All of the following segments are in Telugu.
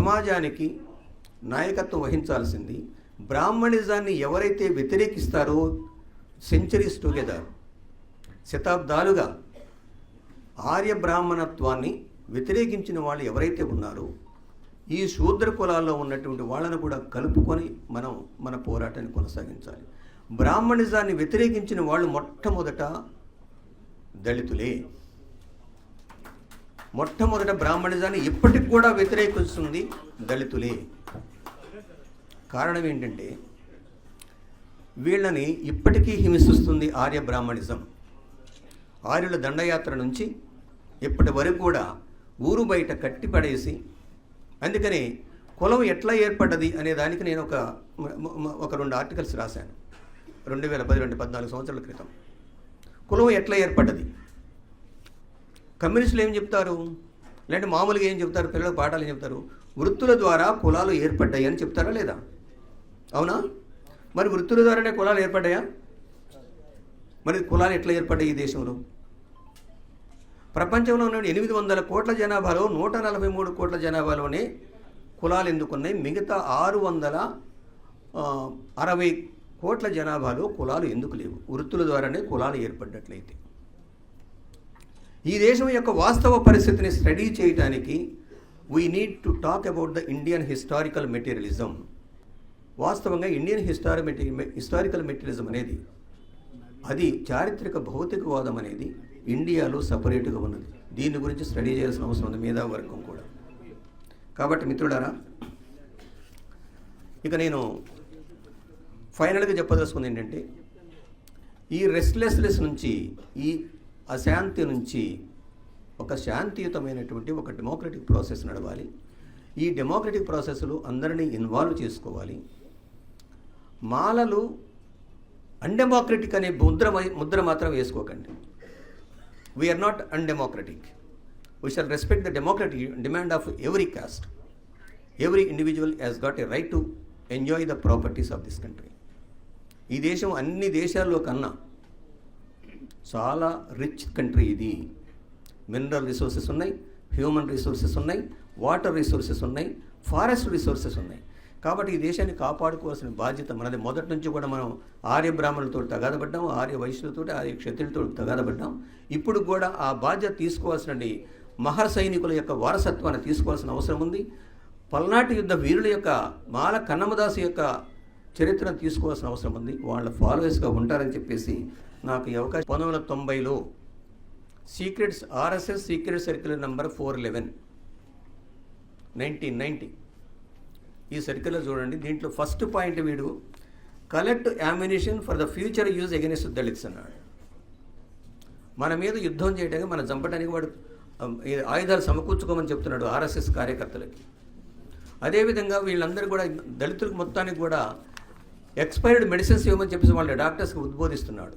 సమాజానికి నాయకత్వం వహించాల్సింది. బ్రాహ్మణిజాన్ని ఎవరైతే వ్యతిరేకిస్తారో సెంచరీస్ టుగెదర్ శతాబ్దాలుగా ఆర్య బ్రాహ్మణత్వాన్ని వ్యతిరేకించిన వాళ్ళు ఎవరైతే ఉన్నారో ఈ శూద్ర కులాల్లో ఉన్నటువంటి వాళ్ళను కూడా కలుపుకొని మనం మన పోరాటాన్ని కొనసాగించాలి. బ్రాహ్మణిజాన్ని వ్యతిరేకించిన వాళ్ళు మొట్టమొదట దళితులే. మొట్టమొదట బ్రాహ్మణిజాన్ని ఇప్పటికి కూడా వ్యతిరేకిస్తుంది దళితులే. కారణం ఏంటంటే వీళ్ళని ఇప్పటికీ హింసిస్తుంది ఆర్య బ్రాహ్మణిజం. ఆర్యుల దండయాత్ర నుంచి ఇప్పటి వరకు కూడా ఊరు బయట కట్టిపడేసి అందుకని కులం ఎట్లా ఏర్పడ్డది అనే దానికి నేను ఒక ఒక రెండు ఆర్టికల్స్ రాశాను. రెండు వేల పది రెండు పద్నాలుగు సంవత్సరాల క్రితం. కులం ఎట్లా ఏర్పడ్డది? కమ్యూనిస్టులు ఏం చెప్తారు? లేదంటే మామూలుగా ఏం చెప్తారు? పిల్లలకు పాఠాలు ఏం చెప్తారు? వృత్తుల ద్వారా కులాలు ఏర్పడ్డాయి అని చెప్తారా లేదా? అవునా? మరి వృత్తుల ద్వారానే కులాలు ఏర్పడ్డాయా? మరి కులాలు ఎట్లా ఏర్పడ్డాయి ఈ దేశంలో? ప్రపంచంలో ఉన్న ఎనిమిది వందల కోట్ల జనాభాలో నూట నలభై మూడు కోట్ల జనాభాలోనే కులాలు ఎందుకున్నాయి? మిగతా ఆరు వందల అరవై కోట్ల జనాభాలో కులాలు ఎందుకు లేవు? వృత్తుల ద్వారానే కులాలు ఏర్పడ్డట్లయితే. ఈ దేశం యొక్క వాస్తవ పరిస్థితిని స్టడీ చేయడానికి we need to talk about the Indian historical materialism వాస్తవంగా ఇండియన్ హిస్టారి మెటీ హిస్టారికల్ మెటీరియలిజం అనేది అది చారిత్రక భౌతికవాదం అనేది ఇండియాలో సపరేట్గా ఉన్నది. దీని గురించి స్టడీ చేయాల్సిన అవసరం ఉంది మేధావర్గం కూడా. కాబట్టి మిత్రులారా ఇక నేను ఫైనల్గా చెప్పదలుచుకుంది ఏంటంటే ఈ రెస్ట్లెస్నెస్ నుంచి ఈ అశాంతి నుంచి ఒక శాంతియుతమైనటువంటి ఒక డెమోక్రటిక్ ప్రాసెస్ నడవాలి. ఈ డెమోక్రటిక్ ప్రాసెస్లో అందరినీ ఇన్వాల్వ్ చేసుకోవాలి. మాలలు అన్డెమోక్రటిక్ అనే ముద్ర ముద్ర మాత్రం వేసుకోకండి. We are not undemocratic we shall respect the democratic demand of every caste every individual has got a right to enjoy the properties of this country ఈ దేశం అన్ని దేశాల్లో కన్నా చాలా రిచ్ కంట్రీ ఇది. మినరల్ రిసోర్సెస్ ఉన్నాయి హ్యూమన్ రిసోర్సెస్ ఉన్నాయి వాటర్ రిసోర్సెస్ ఉన్నాయి ఫారెస్ట్ రిసోర్సెస్ ఉన్నాయి. కాబట్టి ఈ దేశాన్ని కాపాడుకోవాల్సిన బాధ్యత మనది. మొదటి నుంచి కూడా మనం ఆర్య బ్రాహ్మణులతో తగాదపడ్డాం ఆర్య వైశ్యులతో ఆర్య క్షత్రులతో తగాదపడ్డాం. ఇప్పుడు కూడా ఆ బాధ్యత తీసుకోవాల్సిన మహా సైనికుల యొక్క వారసత్వాన్ని తీసుకోవాల్సిన అవసరం ఉంది. పల్నాటి యుద్ధ వీరుల యొక్క మాల కన్నమదాసు యొక్క చరిత్రను తీసుకోవాల్సిన అవసరం ఉంది. వాళ్ళ ఫాలోవర్స్గా ఉంటారని చెప్పేసి నాకు ఈ అవకాశం పంతొమ్మిది వందల తొంభైలో secrets RSS secret circle number four eleven nineteen ninety ఈ సర్కిల్లో చూడండి దీంట్లో ఫస్ట్ పాయింట్ వీడు collect ammunition for the future use against Dalits అన్నాడు. మన మీద యుద్ధం చేయడానికి మనం చంపడానికి వాడు ఆయుధాలు సమకూర్చుకోమని చెప్తున్నాడు ఆర్ఎస్ఎస్ కార్యకర్తలకి. అదేవిధంగా వీళ్ళందరూ కూడా దళితులకు మొత్తానికి కూడా ఎక్స్పైర్డ్ మెడిసిన్స్ ఇవ్వమని చెప్పేసి వాళ్ళ డాక్టర్స్కి ఉద్బోధిస్తున్నాడు.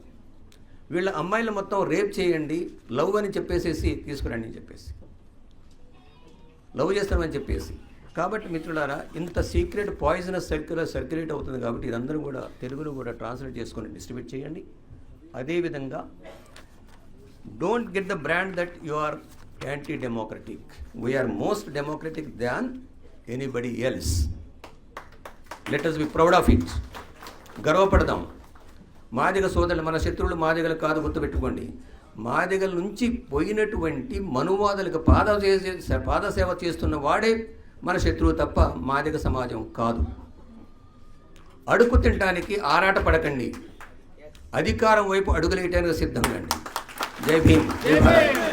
వీళ్ళ అమ్మాయిలు మొత్తం రేప్ చేయండి లవ్ అని చెప్పేసేసి తీసుకురండి అని చెప్పేసి. లవ్ చేస్తామని చెప్పేసి. కాబట్టి మిత్రులారా ఇంత సీక్రెట్ పాయిజనస్ సర్క్యులర్ సర్క్యులేట్ అవుతుంది కాబట్టి ఇదందరూ కూడా తెలుగులో కూడా ట్రాన్స్లేట్ చేసుకొని డిస్ట్రిబ్యూట్ చేయండి. అదేవిధంగా don't get the brand that you are anti democratic we are most democratic than anybody else let us be proud of it గర్వపడదాం. Madiga సోదరులు మన శత్రువులు మాదిగలు కాదు గుర్తుపెట్టుకోండి. మాదిగల నుంచి పోయినటువంటి మనువాదులకు పాద చేసే పాదసేవ చేస్తున్న వాడే మన శత్రువు తప్ప మాదిగ సమాజం కాదు. అడుగు తినడానికి ఆరాట పడకండి. అధికారం వైపు అడుగులేయటానికి సిద్ధంగా అండి జై భీమ్. జై భారత్.